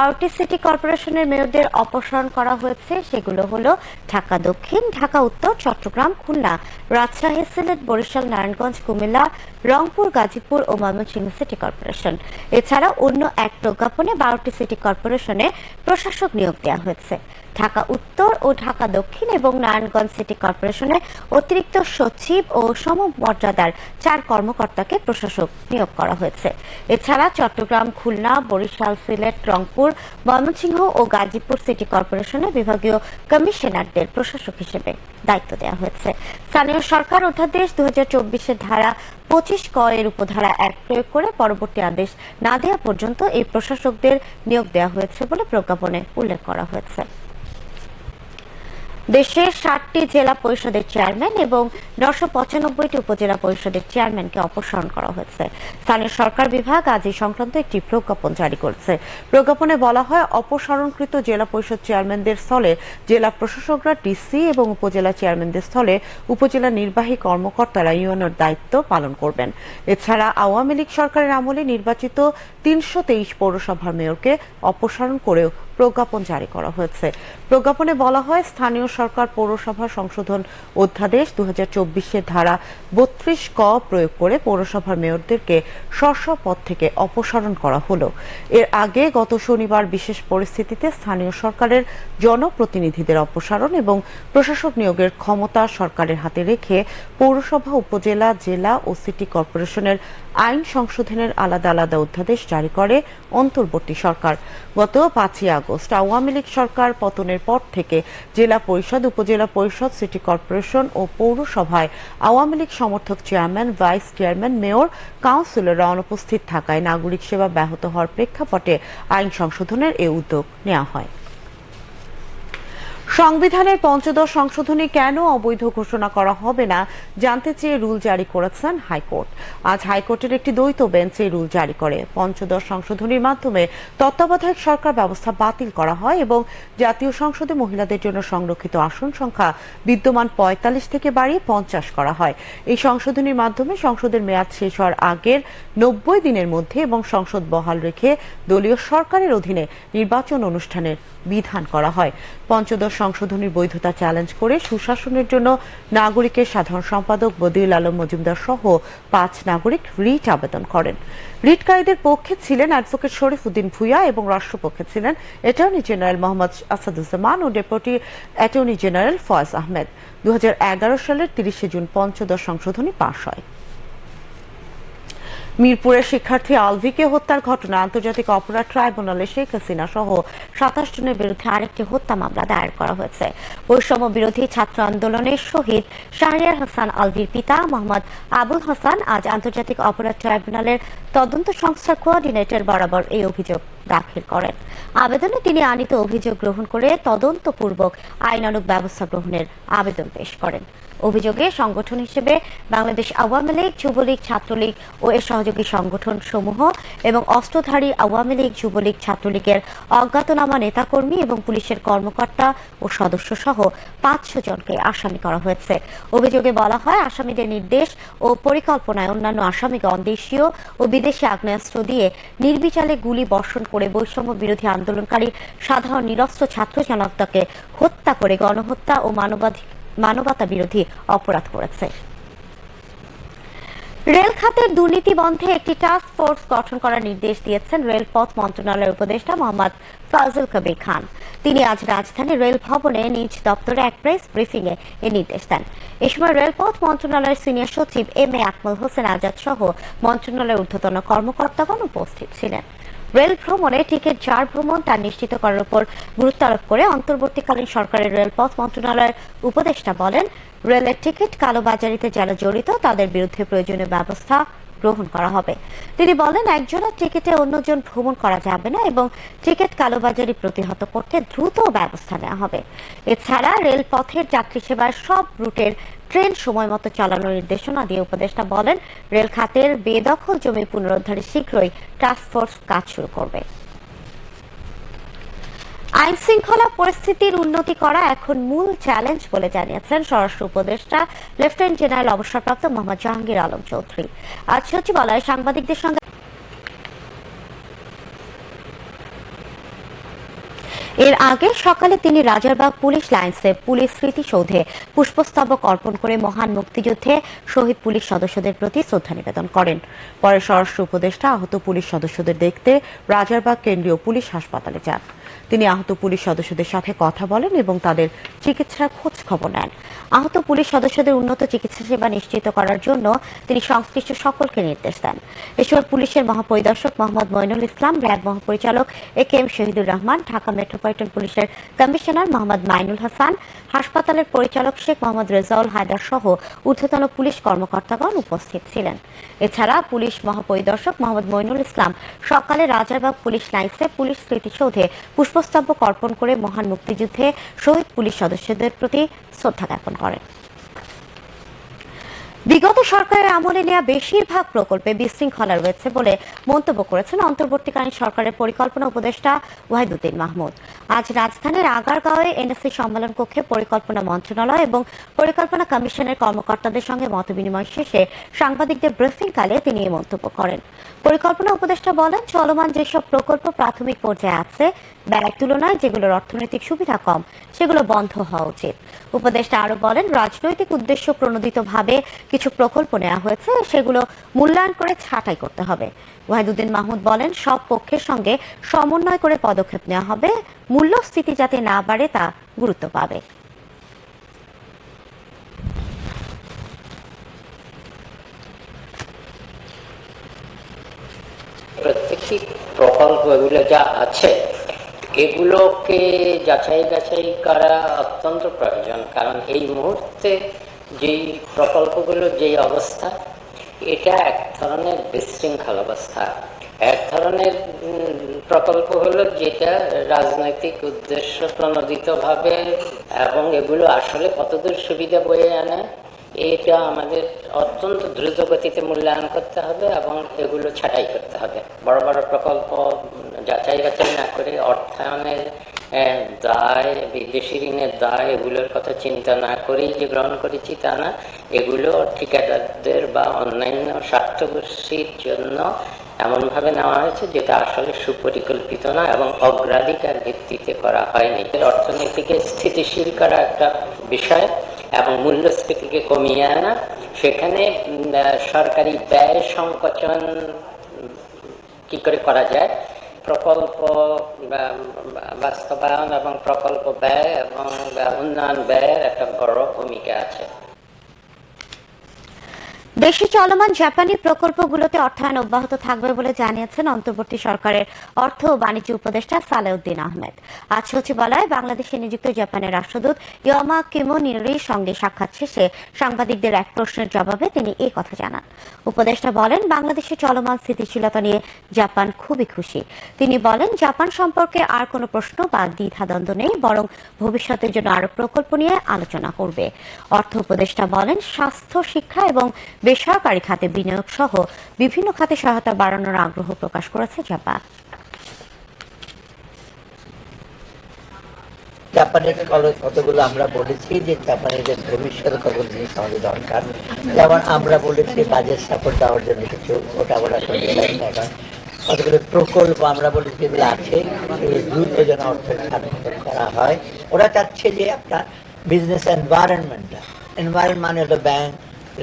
বারোটি সিটি কর্পোরেশনের মেয়রদের অপসারণ করা হয়েছে। সেগুলো হলো ঢাকা দক্ষিণ, ঢাকা উত্তর, চট্টগ্রাম, খুলনা, রাজশাহী, সিলেট, বরিশাল, নারায়ণগঞ্জ, কুমিল্লা, রংপুর, গাজীপুর ও ময়মনসিংহ সিটি কর্পোরেশন। এছাড়া অন্য এক প্রজ্ঞাপনে বারোটি সিটি কর্পোরেশনে প্রশাসক নিয়োগ দেওয়া হয়েছে। ঢাকা উত্তর ও ঢাকা দক্ষিণ এবং নারায়ণগঞ্জ সিটি কর্পোরেশনে অতিরিক্ত সচিব ও সমমর্যাদার চার কর্মকর্তাকে প্রশাসক নিয়োগ করা হয়েছে। এছাড়া চট্টগ্রাম, খুলনা, বরিশাল, সিলেট, রংপুর, ময়মনসিংহ ও গাজীপুর সিটি কর্পোরেশনে বিভাগীয় কমিশনারদের প্রশাসক হিসেবে দায়িত্ব দেওয়া হয়েছে। স্থানীয় সরকার অধ্যাদেশ দু হাজার ধারা পঁচিশ ক এর উপধারা এক প্রয়োগ করে পরবর্তী আদেশ না দেওয়া পর্যন্ত এই প্রশাসকদের নিয়োগ দেওয়া হয়েছে বলে প্রজ্ঞাপনে উল্লেখ করা হয়েছে। দেশের ষাটটি জেলা পরিষদের চেয়ারম্যান এবং নশো পঁচানব্বইটি উপজেলা পরিষদের চেয়ারম্যানকে অপসারণ করা হয়েছে। স্থানীয় সরকার বিভাগ আজ এই সংক্রান্ত একটি প্রজ্ঞাপন জারি করেছে। প্রজ্ঞাপনে বলা হয়, অপসারণকৃত জেলা পরিষদ চেয়ারম্যানদের স্থলে জেলা প্রশাসকরা ডিসি এবং উপজেলা চেয়ারম্যানদের স্থলে উপজেলা নির্বাহী কর্মকর্তারা ইউএনওর দায়িত্ব পালন করবেন। এছাড়া আওয়ামী লীগ সরকারের আমলে নির্বাচিত তিনশো তেইশ পৌরসভার মেয়রকে অপসারণ করেও প্রজ্ঞাপন জারি করা হয়েছে। প্রজ্ঞাপনে বলা হয়, স্থানীয় সরকার পৌরসভা সংশোধন অধ্যাদেশ দু হাজার ধারা বত্রিশ ক প্রয়োগ করে পৌরসভার মেয়রদেরকে স্ব পদ থেকে অপসারণ করা হলো। এর আগে গত শনিবার বিশেষ পরিস্থিতিতে স্থানীয় সরকারের জনপ্রতিনিধিদের অপসারণ এবং প্রশাসক নিয়োগের ক্ষমতা সরকারের হাতে রেখে পৌরসভা, উপজেলা, জেলা ও সিটি কর্পোরেশনের আইন সংশোধনের আলাদা আলাদা অধ্যাদেশ জারি করে অন্তর্বর্তী সরকার। গত পাঁচই আগস্ট আওয়ামী লীগ সরকার পতনের পর থেকে জেলা পরিষদ, উপজেলা পরিষদ, সিটি কর্পোরেশন ও পৌরসভায় আওয়ামী লীগ সমর্থক চেয়ারম্যান, ভাইস চেয়ারম্যান, মেয়র, কাউন্সিলররা অনুপস্থিত থাকায় নাগরিক সেবা ব্যাহত হওয়ার প্রেক্ষাপটে আইন সংশোধনের এ উদ্যোগ নেওয়া হয়। সংবিধানের পঞ্চদশ সংশোধনী কেন অবৈধ ঘোষণা করা হবে না জানতে চেয়ে রুল জারি করেছেন হাইকোর্ট। আজ হাইকোর্টের একটি দ্বৈত বেঞ্চ রুল জারি করে। পঞ্চদশ সংশোধনীর মাধ্যমে তত্ত্বাবধায়ক সরকার ব্যবস্থা বাতিল করা হয় এবং জাতীয় সংসদে মহিলাদের জন্য সংরক্ষিত আসন সংখ্যা বিদ্যমান পঁয়তাল্লিশ থেকে বাড়িয়ে পঞ্চাশ করা হয়। এই সংশোধনীর মাধ্যমে সংসদের মেয়াদ শেষ হওয়ার আগের নব্বই দিনের মধ্যে এবং সংসদ বহাল রেখে দলীয় সরকারের অধীনে নির্বাচন অনুষ্ঠানের বিধান করা হয়। পঞ্চদশ সংশোধনীর বৈধতা চ্যালেঞ্জ করে সুশাসনের জন্য নাগরিকের সাধারণ সম্পাদক বদিউল আলম মজুমদার সহ পাঁচ নাগরিক রিট আবেদন করেন। রিটকারীদের পক্ষে ছিলেন অ্যাডভোকেট শরীফ উদ্দিন ভুইয়া এবং রাষ্ট্রপক্ষে ছিলেন অ্যাটর্নি জেনারেল মোহাম্মদ আসাদুজ্জামান ও deputy attorney general Faiz Ahmed. দু হাজার এগারো সালের তিরিশে জুন পঞ্চদশ সংশোধনী পাশ হয়। মিরপুরের শিক্ষার্থী আলভিকে হত্যার ঘটনা আন্তর্জাতিক অপরাধ ট্রাইব্যুনালে শেখ হাসিনা সহ সাতাশ জনের বিরুদ্ধে আরেকটি হত্যা মামলা দায়ের করা হয়েছে। বৈষম্য বিরোধী ছাত্র আন্দোলনের শহীদ শাহরিয়ার হাসান আলভির পিতা মোহাম্মদ আবুল হাসান আজ আন্তর্জাতিক অপরাধ ট্রাইব্যুনালের তদন্ত সংস্থার কোঅর্ডিনেটর বরাবর এই অভিযোগ দাখিল করেন। আবেদনে তিনি আনিত অভিযোগ গ্রহণ করে তদন্তপূর্বক আইনানুগ ব্যবস্থা গ্রহণের আবেদন পেশ করেন। অভিযোগে সংগঠন হিসেবে বাংলাদেশ আওয়ামী লীগ, যুবলীগ, ছাত্রলীগ ও এর সহযোগী সংগঠন সমূহ এবং অস্ত্রধারী আওয়ামী লীগ, যুবলীগ, ছাত্রলীগের অজ্ঞাতনামা নেতাকর্মী এবং পুলিশের কর্মকর্তা ও সদস্য সহ পাঁচশো জনকে আসামি করা হয়েছে। অভিযোগে বলা হয়, আসামিদের নির্দেশ ও পরিকল্পনায় অন্যান্য আসামিগণ দেশীয় ও বিদেশি আগ্নেয়াস্ত্র দিয়ে নির্বিচারে গুলি বর্ষণ করে বৈষম্য বিরোধী আন্দোলনকারী সাধারণ নিরস্ত্র ছাত্র জনতাকে হত্যা করে গণহত্যা ও মানবাধিকার মানবতা বিরোধী অপরাধ করেছে। রেল খাতের দুর্নীতি বন্ধে একটি টাস্ক ফোর্স গঠন করার নির্দেশ দিয়েছেন রেলপথ মন্ত্রণালয়ের উপদেষ্টা মোহাম্মদ ফাজল কবির খান। তিনি আজ রাজধানী রেল ভবনে নিজ দপ্তরে এক প্রেস ব্রিফিং এ এ নির্দেশ দেন। এ সময় রেলপথ মন্ত্রণালয়ের সিনিয়র সচিব এম এ আকমল হোসেন আজাদ সহ মন্ত্রণালয়ের ঊর্ধ্বতন কর্মকর্তাগণ উপস্থিত ছিলেন। রেল ভ্রমণে টিকিট যার ভ্রমণ তা নিশ্চিত করার উপর গুরুত্ব আরোপ করে অন্তর্বর্তীকালীন সরকারের রেলপথ মন্ত্রণালয়ের উপদেষ্টা বলেন, রেলের টিকিট কালোবাজারিতে যারা জড়িত, তাদের বিরুদ্ধে প্রয়োজনীয় ব্যবস্থা গ্রহণ করা হবে। তিনি বলেন, একজনের টিকিটে অন্যজন ভ্রমণ করা যাবে না এবং টিকিট কালোবাজারি প্রতিহত করতে দ্রুত ব্যবস্থা নেওয়া হবে। এছাড়া রেলপথের যাত্রী সেবার সব রুটের ট্রেন সময় মতো চালানোর নির্দেশনা দিয়ে উপদেষ্টা বলেন, রেল খাতের বেদখল জমি পুনরুদ্ধারে শীঘ্রই টাস্কফোর্স কাজ শুরু করবে। আইন শৃঙ্খলা পরিস্থিতির উন্নতি করা এখন মূল চ্যালেঞ্জ বলে জানিয়েছেন স্বরাষ্ট্র উপদেষ্টা লেফটেন্যান্ট জেনারেল অবসরপ্রাপ্ত মোহাম্মদ জাহাঙ্গীর আলম চৌধুরী। আজ সচিবালয়ে সাংবাদিকদের সঙ্গে এর আগে সকালে তিনি রাজারবাগ পুলিশ লাইন্সে পুলিশ স্মৃতিসৌধে পুষ্পস্তবক অর্পণ করে মহান মুক্তিযুদ্ধে শহীদ পুলিশ সদস্যদের প্রতি শ্রদ্ধা নিবেদন করেন। পরে স্বরাষ্ট্র উপদেষ্টা আহত পুলিশ সদস্যদের দেখতে রাজারবাগ কেন্দ্রীয় পুলিশ হাসপাতালে যান। তিনি আহত পুলিশ সদস্যদের সাথে কথা বলেন এবং তাদের চিকিৎসার খোঁজ খবর নেন। আহত পুলিশ সদস্যদের উন্নত চিকিৎসা সেবা নিশ্চিত করার জন্য তিনি সংশ্লিষ্ট সকলকে নির্দেশ দেন। এ সময় পুলিশের মহাপরিদর্শক মোহাম্মদ মইনুল ইসলাম, র্যাব মহাপরিচালক A K M Shahidur Rahman, Dhaka metropolitan পুলিশের কমিশনার মোহাম্মদ মাইনুল হাসান, হাসপাতালের পরিচালক শেখ মোহাম্মদ রেজাউল হায়দার সহ ঊর্ধ্বতন পুলিশ কর্মকর্তাগণ উপস্থিত ছিলেন। এছাড়া পুলিশ মহাপরিদর্শক মোহাম্মদ মইনুল ইসলাম সকালে রাজারবাগ পুলিশ লাইন্সে পুলিশ স্মৃতিসৌধে পুষ্পস্তবক অর্পণ করে মহান মুক্তিযুদ্ধে শহীদ পুলিশ সদস্যদের প্রতি শ্রদ্ধা জ্ঞাপন করেন। বিগত সরকারের আমলে নেওয়া বেশিরভাগ প্রকল্পে বিশৃঙ্খলা রয়েছে বলে মন্তব্য করেছেন অন্তর্বর্তীকালীন সরকারের পরিকল্পনা উপদেষ্টা ওয়াহিদুদ্দিন মাহমুদ। আজ রাজধানীর আগারগাঁওয়ে এনএসসি সম্মেলন কক্ষে পরিকল্পনা মন্ত্রণালয় এবং পরিকল্পনা কমিশনের কর্মকর্তাদের সঙ্গে মতবিনিময় শেষে সাংবাদিকদের ব্রিফিংকালে তিনি এই মন্তব্য করেন। পরিকল্পনা উপদেষ্টা বলেন, চলমান যেসব প্রকল্প প্রাথমিক পর্যায়ে আছে ব্যয়ের তুলনায় যেগুলোর অর্থনৈতিক সুবিধা কম, সেগুলো বন্ধ হওয়া উচিত। উপদেষ্টা আরও বলেন, রাজনৈতিক উদ্দেশ্য প্রণোদিতভাবে কিছু প্রকল্প নেওয়া হয়েছে, সেগুলো মূল্যায়ন করে ছাঁটাই করতে হবে। ওয়াহিদুদ্দিন মাহমুদ বলেন, সব পক্ষের সঙ্গে সমন্বয় করে পদক্ষেপ নেওয়া হবে, মূল্যস্ফীতি যাতে না বাড়ে তা গুরুত্ব পাবে। প্রকল্প এগুলো যা আছে, এগুলোকে যাচাই বাছাই করা অত্যন্ত প্রয়োজন। কারণ এই মুহূর্তে যেই প্রকল্পগুলোর যেই অবস্থা, এটা এক ধরনের বিশৃঙ্খল অবস্থা। এক ধরনের প্রকল্প হলো যেটা রাজনৈতিক উদ্দেশ্য প্রণোদিতভাবে এবং এগুলো আসলে কতদূর সুবিধা বয়ে আনে এটা আমাদের অত্যন্ত দ্রুত গতিতে মূল্যায়ন করতে হবে এবং এগুলো ছাঁটাই করতে হবে। বড় বড় প্রকল্প যাচাই বাছাই না করে অর্থায়নের দায়, বিদেশি ঋণের দায় এগুলোর কথা চিন্তা না করেই যে গ্রহণ করেছি তা না। এগুলো ঠিকাদারদের বা অন্যান্য স্বার্থগোষ্ঠীর জন্য এমনভাবে নেওয়া হয়েছে যেটা আসলে সুপরিকল্পিত না এবং অগ্রাধিকার ভিত্তিতে করা হয়নি। অর্থনীতিকে স্থিতিশীল করা একটা বিষয়। এবং মূল্যস্ফীতিকে কমিয়ে আনা সেখানে সরকারি ব্যয় সংকোচন কি করে করা যায়? প্রকল্প বাস্তবায়ন এবং প্রকল্প ব্যয় এবং উন্নয়ন ব্যয়ের একটা বড় ভূমিকা আছে। দেশে চলমান জাপানি প্রকল্পগুলোতে অর্থায়ন অব্যাহত থাকবে বলে জানিয়েছেন অন্তর্বর্তী সরকারের অর্থ ও বাণিজ্য উপদেষ্টা সালেউদ্দিন আহমেদ। আজ সচিবালয়ে বাংলাদেশে নিযুক্ত জাপানের রাষ্ট্রদূত ইয়মা কিমোনিরির সঙ্গে সাক্ষাৎ শেষে সাংবাদিকদের এক প্রশ্নের জবাবে তিনি এই কথা জানান। উপদেষ্টা বলেন, বাংলাদেশে চলমান স্থিতিশীলতা নিয়ে জাপান খুবই খুশি। তিনি বলেন, জাপান সম্পর্কে আর কোনো প্রশ্ন বা দ্বিধাদ্বন্দ্ব নেই, বরং ভবিষ্যতের জন্য আরও প্রকল্প নিয়ে আলোচনা করবে। অর্থ উপদেষ্টা বলেন, স্বাস্থ্য, শিক্ষা এবং বেসরকারি খাতে বিনিয়োগ সহ বিভিন্ন খাতে সহায়তা বাড়ানোর আগ্রহ প্রকাশ করেছে জাপান। জাপানের কতগুলো আমরা বলেছি যে জাপানের ভবিষ্যতে কতগুলো জিনিস আমাদের দরকার। যেমন আমরা বলেছি বাজেট সাপোর্ট দেওয়ার জন্য কিছু ওটা এখন কতগুলো প্রকল্প আমরা বলেছি যেগুলো আছে দ্রুত যেন অর্থ স্থানান্তর করা হয়। ওরা চাচ্ছে যে আপনার বিজনেস এনভায়রনমেন্টটা এনভায়রনমেন্ট মানে হলো ব্যাংক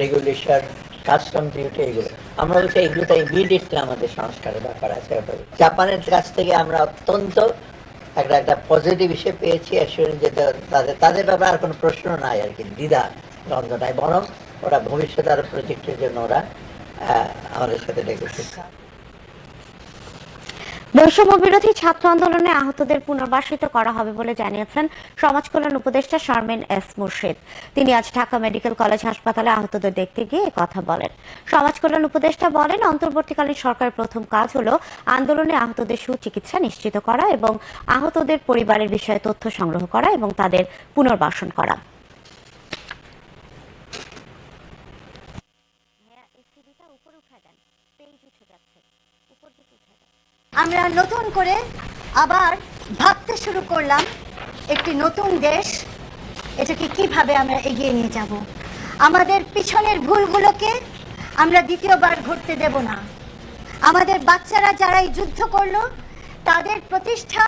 রেগুলেশন কাস্টম ডিউটি এগুলো। আমরা বলছি এগুলো তো ইমিডিয়েটলি আমাদের সংস্কারের ব্যাপার আছে জাপানের কাছ থেকে আমরা অত্যন্ত একটা একটা পজিটিভ হিসেবে পেয়েছি অ্যাসুরেন্স যে তাদের তাদের ব্যাপারে আর কোনো প্রশ্ন নাই আর কি, দ্বিধা দ্বন্দ্ব নাই, বরং ওরা ভবিষ্যতে আরও প্রজেক্টের জন্য ওরা আমাদের সাথে ডেকেছে বৈষম্য বিরোধী ছাত্র আন্দোলনে আহতদের পুনর্বাসিত করা হবে বলে জানিয়েছেন সমাজ কল্যাণ উপদেষ্টা শারমিন এস মুর্শিদ। তিনি আজ ঢাকা মেডিকেল কলেজ হাসপাতালে আহতদের দেখতে গিয়ে কথা বলেন। সমাজ কল্যাণ উপদেষ্টা বলেন, অন্তর্বর্তীকালীন সরকারের প্রথম কাজ হল আন্দোলনে আহতদের সুচিকিৎসা নিশ্চিত করা এবং আহতদের পরিবারের বিষয়ে তথ্য সংগ্রহ করা এবং তাদের পুনর্বাসন করা। আমরা নতুন করে আবার ভাবতে শুরু করলাম একটি নতুন দেশ। এটাকে কীভাবে আমরা এগিয়ে নিয়ে যাব? আমাদের পিছনের ভুলগুলোকে আমরা দ্বিতীয়বার ঘটতে দেব না। আমাদের বাচ্চারা যারা এই যুদ্ধ করল, তাদের প্রতিষ্ঠা,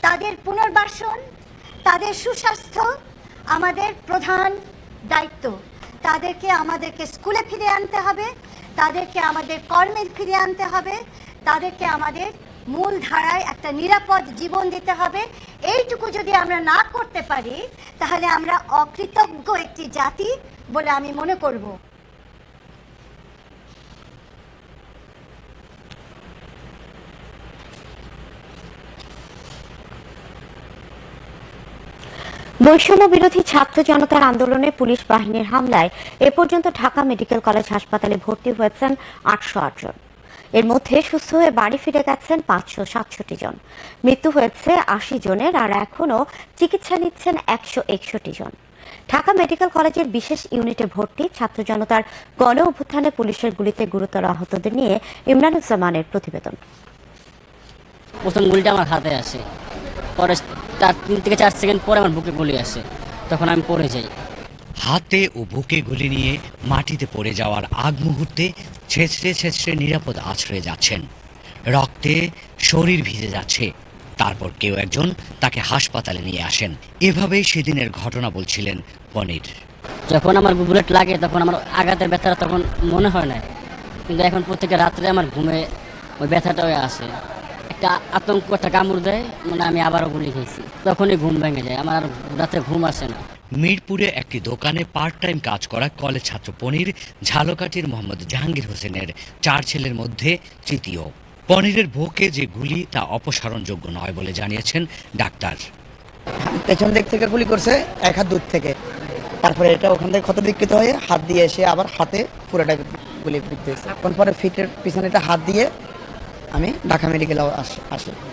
তাদের পুনর্বাসন, তাদের সুস্বাস্থ্য আমাদের প্রধান দায়িত্ব। তাদেরকে আমাদেরকে স্কুলে ফিরে আনতে হবে, তাদেরকে আমাদের কর্মে ফিরে আনতে হবে তাদেরকে আমাদের মূল ধারায় একটা নিরাপদ জীবন দিতে হবে। এইটুকু যদি আমরা না করতে পারি, তাহলে আমরা অকৃতজ্ঞ একটি জাতি বলে আমি মনে করব। বৈষম্য বিরোধী ছাত্র জনতার আন্দোলনে পুলিশ বাহিনীর হামলায় এ পর্যন্ত ঢাকা মেডিকেল কলেজ হাসপাতালে ভর্তি হয়েছেন আটশো জন। এর মধ্যে সুস্থ হয়ে বাড়ি ফিরে গেছেন পাঁচশো সাতষট্টি জন। মৃত্যু হয়েছে আশি জনের আর এখনও চিকিৎসা নিচ্ছেন একশো একষট্টি জন। ঢাকা মেডিকেল কলেজের বিশেষ ইউনিটে ভর্তি ছাত্র জনতার গণ অভ্যুত্থানে পুলিশের গুলিতে গুরুতর আহতদের নিয়ে ইমরানুজ্জামানের প্রতিবেদন। প্রথম গুলিটা আমার হাতে আসে। পরে তার তিন থেকে চার সেকেন্ড পরে আমার বুকে গুলি আসে। তখন আমি পড়ে যাই। হাতে ও বুকে গুলি নিয়ে মাটিতে পড়ে যাওয়ার আগ মুহূর্তে ছেঁচড়ে ছেঁচড়ে নিরাপদ আশ্রয়ে যাচ্ছেন। রক্তে শরীর ভিজে যাচ্ছে। তারপর কেউ একজন তাকে হাসপাতালে নিয়ে আসেন। এভাবেই সেদিনের ঘটনা বলছিলেন পনির। যখন আমার বুলেট লাগে, তখন আমার আঘাতের ব্যথাটা তখন মনে হয় না কিন্তু এখন প্রত্যেকটা রাত্রে আমার ঘুমে ওই ব্যথাটা আসে একটা আতঙ্ক, একটা কামড় দেয় মানে আমি আবারও গুলি খেয়েছি। তখনই ঘুম ভেঙে যায়। আমার রাতে ঘুম আসে না। মিরপুরে একটি দোকানে পার্ট টাইম কাজ করা কলেজ ছাত্র পনির, ঝালকাঠির মোহাম্মদ জাহাঙ্গীর হোসেনের চার ছেলের মধ্যে তৃতীয়। পনিরের বুকে যে গুলি, তা অপসারণযোগ্য নয় বলে জানিয়েছেন ডাক্তার। পেছন দিক থেকে গুলি করছে, এক হাত দূর থেকে। তারপরে এটা ওখান থেকে ক্ষত বিকৃত হয়ে হাত দিয়ে এসে আবার হাতে পুরোটা গুলি বিকৃত পরে ফিটের পিছনে একটা হাত দিয়ে আমি ঢাকা মেডিকেলে আসি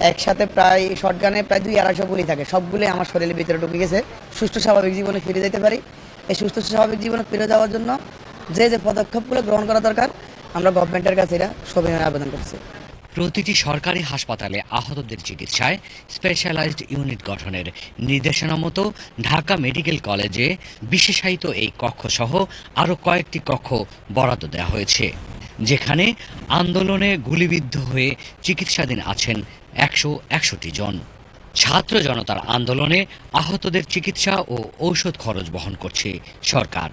একসাথে প্রায় শর্টগানে প্রায় দুই আড়াইশো গুলি থাকে। সবগুলি আমার শরীরের ভিতরে ঢুকে গেছে। সুস্থ স্বাভাবিক জীবনে ফিরে যেতে পারি। এই সুস্থ স্বাভাবিক জীবনে ফিরে যাওয়ার জন্য যে যে পদক্ষেপগুলো গ্রহণ করা দরকার, আমরা গভর্নমেন্টের কাছে এটা সবিনয় আবেদন করছি। প্রতিটি সরকারি হাসপাতালে আহতদের চিকিৎসায় স্পেশালাইজড ইউনিট গঠনের নির্দেশনা মতো ঢাকা মেডিকেল কলেজে বিশেষায়িত এই কক্ষ সহ আরও কয়েকটি কক্ষ বরাদ্দ দেওয়া হয়েছে। যেখানে আন্দোলনে গুলিবিদ্ধ হয়ে চিকিৎসাধীন আছেন একশো একষট্টি জন। ছাত্র জনতার আন্দোলনে আহতদের চিকিৎসা ও ঔষধ খরচ বহন করছে সরকার।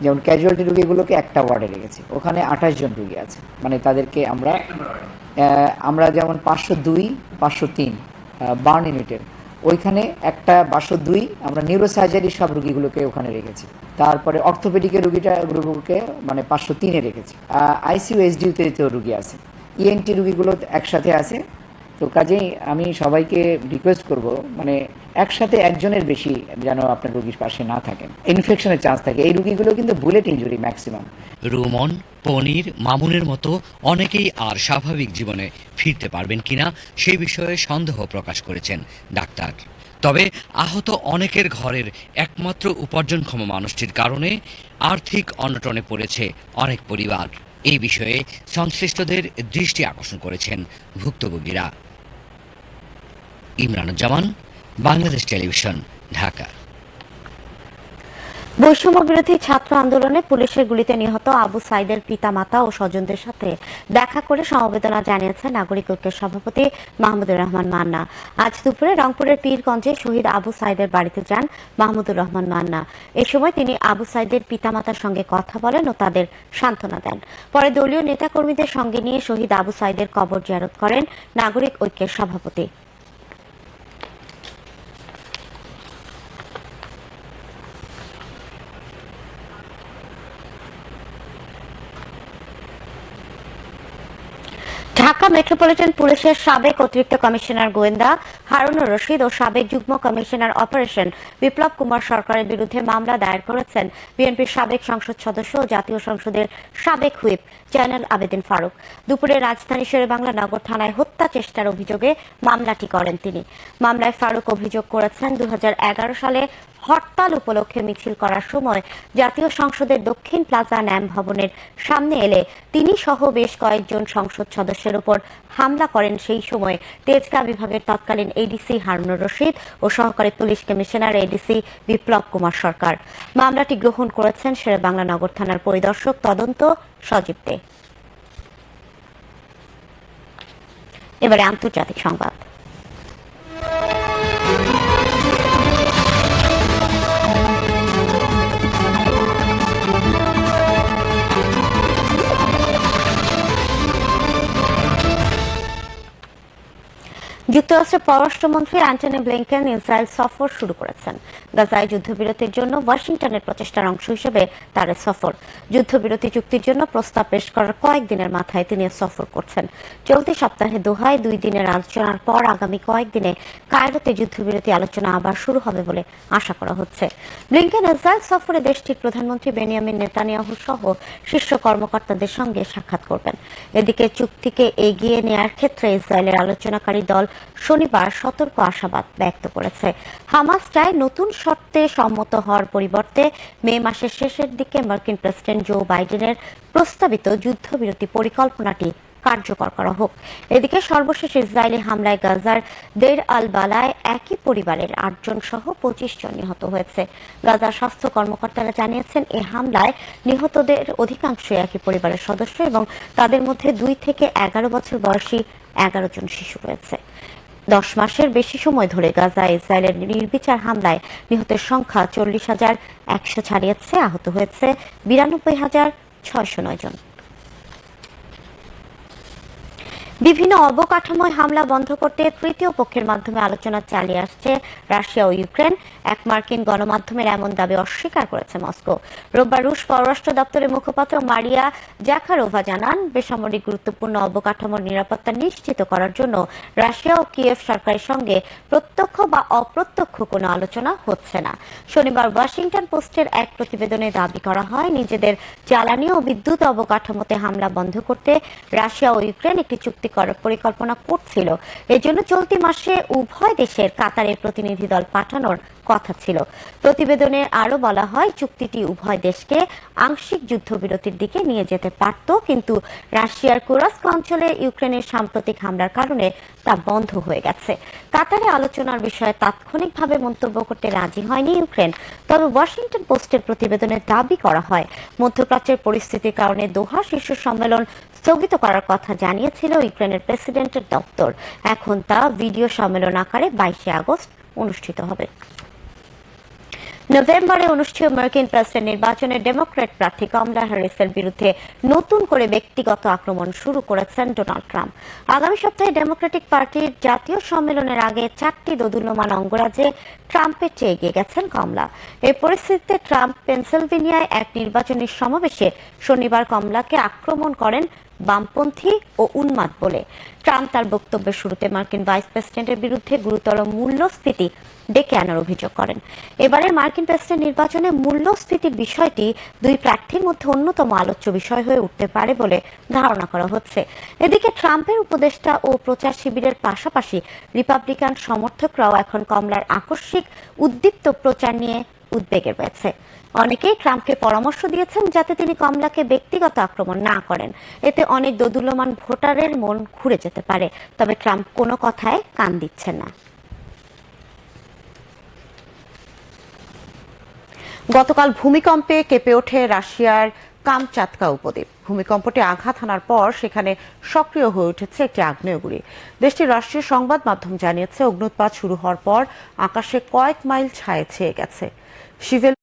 যেমন ক্যাজুয়ালিটি রুগীগুলোকে একটা ওয়ার্ডে রেখেছি। ওখানে আঠাশ জন রুগী আছে। মানে তাদেরকে আমরা আমরা যেমন পাঁচশো দুই, পাঁচশো তিন বার্ন ইউনিটের ওইখানে একটা বারোশো দুই আমরা নিউরোসার্জারি সব রুগীগুলোকে ওখানে রেখেছি। তারপরে অর্থোপেডিকের রুগীটা রুগীকে মানে পাঁচশো তিনে রেখেছি। আইসিইউ এসডিউতে তো রুগী আছে। ইএনটি রুগীগুলো একসাথে আছে। তো কাজেই আমি সবাইকে রিকোয়েস্ট করব মানে একসাথে একজনের বেশি যেন আপনার রুগীর পাশে না থাকেন। ইনফেকশনের চান্স থাকে। এই রুগীগুলো কিন্তু bullet injury maximum Ruman, Ponir, মামুনের মতো অনেকেই আর স্বাভাবিক জীবনে ফিরতে পারবেন কিনা সেই বিষয়ে সন্দেহ প্রকাশ করেছেন ডাক্তার। তবে আহত অনেকের ঘরের একমাত্র উপার্জনক্ষম মানুষটির কারণে আর্থিক অনটনে পড়েছে অনেক পরিবার। এই বিষয়ে সংশ্লিষ্টদের দৃষ্টি আকর্ষণ করেছেন ভুক্তভোগীরা। ইমরানুজ্জামান বাংলাদেশ টেলিভিশন, ঢাকা। বৈষম্য বিরোধী ছাত্র আন্দোলনে পুলিশের গুলিতে নিহত আবু সাইদের পিতামাতা ও স্বজনদের সাথে দেখা করে সমবেদনা জানিয়েছেন নাগরিক ঐক্যের সভাপতি মাহমুদুর রহমান মান্না। আজ দুপুরে রংপুরের পীরগঞ্জে শহীদ আবু সাইদের বাড়িতে যান মাহমুদুর রহমান মান্না। এ সময় তিনি আবু সাইদের পিতামাতার সঙ্গে কথা বলেন ও তাদের সান্ত্বনা দেন। পরে দলীয় নেতাকর্মীদের সঙ্গে নিয়ে শহীদ আবু সাইদের কবর জিয়ারত করেন নাগরিক ঐক্যের সভাপতি। ঢাকা মেট্রোপলিটন পুলিশের সাবেক অতিরিক্ত কমিশনার গোয়েন্দা হারুনুর রশিদ ও সাবেক যুগ্ম কমিশনার অপারেশন বিপ্লব কুমার সরকারের বিরুদ্ধে মামলা দায়ের করেছেন বিএনপির সাবেক সংসদ সদস্য ও জাতীয় সংসদের সাবেক হুইপ জয়নাল আবেদিন ফারুক। দুপুরে রাজধানী শেরেবাংলা নগর থানায় হত্যা চেষ্টার অভিযোগে মামলাটি করেন তিনি। মামলায় ফারুক অভিযোগ করেছেন দু হাজার এগারো সালে হরতাল উপলক্ষে মিছিল করার সময় জাতীয় সংসদের দক্ষিণ প্লাজা ন্যাম ভবনের সামনে এলে তিনি সহ বেশ কয়েকজন সংসদ সদস্যের উপর হামলা করেন। সেই সময় তেজগাঁ বিভাগের তৎকালীন এডিসি হারুনুর রশিদ ও সহকারী police commissioner ADC Biplob Kumar Sarkar. মামলাটি গ্রহণ করেছেন শেরেবাংলা নগর থানার পরিদর্শক তদন্ত সজীব দে। এবারে আন্তর্জাতিক সংবাদ। যুক্তরাষ্ট্রের পররাষ্ট্রমন্ত্রী অ্যান্টনি ব্লিংকেন ইসরায়েল সফর শুরু করেছেন। গাজায় যুদ্ধবিরতির জন্য ওয়াশিংটনের প্রচেষ্টার অংশ হিসেবে তার সফর। যুদ্ধবিরতি চুক্তির জন্য প্রস্তাব পেশ করার কয়েকদিনের মাথায় তিনি সফর করছেন। চলতি সপ্তাহে দোহায় দুই দিনের আলোচনার পর আগামী কয়েকদিনে কায়রোতে যুদ্ধবিরতি আলোচনা আবার শুরু হবে বলে আশা করা হচ্ছে। ব্লিংকেন ইসরায়েল সফরে দেশটির প্রধানমন্ত্রী বেনিয়ামিন নেতানিয়াহু সহ শীর্ষ কর্মকর্তাদের সঙ্গে সাক্ষাৎ করবেন। এদিকে চুক্তিকে এগিয়ে নেয়ার ক্ষেত্রে ইসরায়েলের আলোচনাকারী দল শনিবার সতর্ক আশাবাদ ব্যক্ত করেছে। হামাস চায় নতুন শর্তে সম্মত হওয়ার পরিবর্তে মে মাসের শেষের দিকে মার্কিন প্রেসিডেন্ট জো বাইডেনের প্রস্তাবিত যুদ্ধবিরতি পরিকল্পনাটি কার্যকর করা হোক। এদিকে সর্বশেষ ইসরায়েলি হামলায় গাজার দের আল বালায় একই পরিবারের আটজন সহ পঁচিশ জন নিহত হয়েছে। গাজার স্বাস্থ্য কর্মকর্তারা জানিয়েছেন এই হামলায় নিহতদের অধিকাংশই একই পরিবারের সদস্য এবং তাদের মধ্যে দুই থেকে এগারো বছর বয়সী এগারো জন শিশু রয়েছে। দশ মাসের বেশি সময় ধরে গাজা ইসরায়েলের নির্বিচার হামলায় নিহতের সংখ্যা চল্লিশ হাজার একশো ছাড়িয়েছে, আহত হয়েছে বিরানব্বই হাজার ছয়শো নয় জন। বিভিন্ন অবকাঠামোয় হামলা বন্ধ করতে তৃতীয় পক্ষের মাধ্যমে আলোচনা চালিয়ে আসছে রাশিয়া ও ইউক্রেন। এক মার্কিন গণমাধ্যমের এমন দাবি অস্বীকার করেছে মস্কো। রোববার রুশ পররাষ্ট্র দপ্তরের মুখপাত্র মারিয়া জ্যাখারোভা জানান, বেসামরিক গুরুত্বপূর্ণ অবকাঠামোর নিরাপত্তা নিশ্চিত করার জন্য রাশিয়া ও কিয়েভ সরকারের সঙ্গে প্রত্যক্ষ বা অপ্রত্যক্ষ কোনো আলোচনা হচ্ছে না। শনিবার ওয়াশিংটন পোস্টের এক প্রতিবেদনে দাবি করা হয়, নিজেদের জ্বালানি ও বিদ্যুৎ অবকাঠামোতে হামলা বন্ধ করতে রাশিয়া ও ইউক্রেন একটি চুক্তি পরিকল্পনা করছিল। এজন্য চলতি মাসে উভয় দেশের কাতারের প্রতিনিধি দল পাঠানোর কথা ছিল। প্রতিবেদনে আরও বলা হয়, চুক্তিটি উভয় দেশকে আংশিক যুদ্ধবিরতির দিকে নিয়ে যেতে পারত, কিন্তু রাশিয়ার কুরাস্ক অঞ্চলে ইউক্রেনের সাম্প্রতিক হামলার কারণে তা বন্ধ হয়ে গেছে। কাতারে আলোচনার বিষয়ে তাৎক্ষণিকভাবে মন্তব্য করতে রাজি হয়নি ইউক্রেন। তবে ওয়াশিংটন পোস্টের প্রতিবেদনে দাবি করা হয়, মধ্যপ্রাচ্যের পরিস্থিতির কারণে দোহা শীর্ষ সম্মেলন স্থগিত করার কথা জানিয়েছিল ইউক্রেনের প্রেসিডেন্টের দপ্তর। এখন তা ভিডিও সম্মেলন আকারে বাইশে আগস্ট অনুষ্ঠিত হবে। নভেম্বরে অনুষ্ঠেয় মার্কিন প্রেসিডেন্ট নির্বাচনে ডেমোক্র্যাট প্রার্থী কমলা হ্যারিসের বিরুদ্ধে নতুন করে ব্যক্তিগত আক্রমণ শুরু করেছেন ডোনাল্ড ট্রাম্প। আগামী সপ্তাহে ডেমোক্রেটিক পার্টির জাতীয় সম্মেলনের আগে চারটি দোদুল্যমান অঙ্গরাজ্যে ট্রাম্পের চেয়ে এগিয়ে গেছেন কমলা। এই পরিস্থিতিতে ট্রাম্প পেনসিলভেনিয়ায় এক নির্বাচনী সমাবেশে শনিবার কমলাকে আক্রমণ করেন বামপন্থী ও উন্মাদ বলে। ট্রাম্প তার বক্তব্যের শুরুতে মার্কিন ভাইস প্রেসিডেন্টের বিরুদ্ধে গুরুতর মূল্যস্ফীতি ডেকে আনার অভিযোগ করেন। এবারে মার্কিন প্রেসিডেন্ট নির্বাচনে মূল্যস্ফীতির বিষয়টি দুই প্রার্থীর মধ্যে অন্যতম আলোচ্য বিষয় হয়ে উঠতে পারে বলে ধারণা করা হচ্ছে। এদিকে ট্রাম্পের উপদেষ্টা ও প্রচার শিবিরের পাশাপাশি রিপাবলিকান সমর্থকরাও এখন কমলার আকস্মিক উদ্দীপ্ত প্রচার নিয়ে উদ্বেগে রয়েছে। অনেকেই ট্রাম্পকে পরামর্শ দিয়েছেন যাতে তিনি কমলাকে ব্যক্তিগত আক্রমণ না করেন। এতে অনেক দোদুল্যমান ভোটারের মন ঘুরে যেতে পারে, তবে ট্রাম্প কোনো কথায় কান দিচ্ছেন না। গতকাল ভূমিকম্পে কেঁপে ওঠে রাশিয়ার কামচাতকা উপদ্বীপ। ভূমিকম্পটি আঘাত হানার পর সেখানে সক্রিয় হয়ে উঠেছে একটি আগ্নেয়গুড়ি দেশটির রাষ্ট্রীয় সংবাদ মাধ্যম জানিয়েছে, অগ্নুৎপাত শুরু হওয়ার পর আকাশে কয়েক মাইল ছায়ে ছেয়ে গেছে। শিভেল